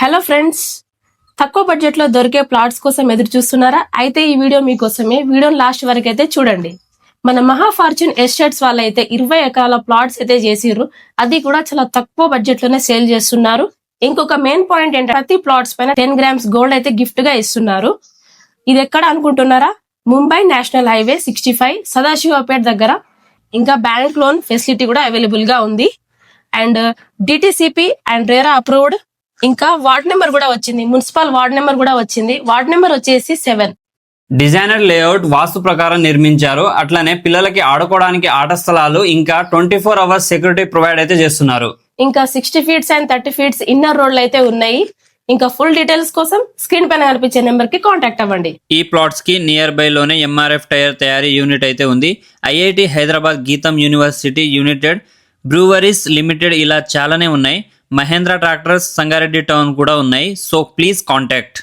Hello friends తక్కువ బడ్జెట్లో దొరికే ప్లాట్స్ కోసం ఎదురు చూస్తున్నారా? అయితే ఈ వీడియో మీకోసమే. వీడియో లాస్ట్ వరకు అయితే చూడండి. మన మహా ఫార్చ్యూన్ ఎస్టేట్స్ వాళ్ళైతే ఇరవై ఎకరాల ప్లాట్స్ అయితే చేసిర్రు. అది కూడా చాలా తక్కువ బడ్జెట్లోనే సేల్ చేస్తున్నారు. ఇంకొక మెయిన్ పాయింట్ ఏంటంటే ప్రతి ప్లాట్స్ పైన టెన్ గ్రామ్స్ గోల్డ్ అయితే గిఫ్ట్గా ఇస్తున్నారు. ఇది ఎక్కడ అనుకుంటున్నారా? Mumbai national highway sixty five Sadashivpet దగ్గర. ఇంకా బ్యాంక్ లోన్ ఫెసిలిటీ కూడా అవైలబుల్గా ఉంది. And DTCP and RERA approved ఇంకా వార్డ్ నెంబర్ కూడా వచ్చింది. మున్సిపల్ వార్డ్ నెంబర్ కూడా వచ్చింది. వార్డ్ నెంబర్ వచ్చేసి సెవెన్. డిజైనర్ లేఅవుట్ వాస్తు ప్రకారం నిర్మించారు. అట్లనే పిల్లలకి ఆడుకోవడానికి ఆట స్థలాలు ఇంకా twenty four hours security provide అయితే చేస్తున్నారు. ఇంకా sixty feets and thirty feets inner రోడ్లు అయితే ఉన్నాయి. ఇంకా ఫుల్ డీటెయిల్స్ కోసం స్క్రీన్ పైన కనిపించే నెంబర్కి కాంటాక్ట్ అవ్వండి. ఈ ప్లాట్స్కి నియర్ బై లోనే ఎంఆర్ఎఫ్ టైర్ తయారీ యూనిట్ అయితే ఉంది. ఐఐటి హైదరాబాద్ గీతం యూనివర్సిటీ యునైటెడ్ బ్రూవరీస్ లిమిటెడ్ ఇలా చాలానే ఉన్నాయి. మహేంద్ర ట్రాక్టర్స్ సంగారెడ్డి టౌన్ కూడా ఉన్నాయి. So please contact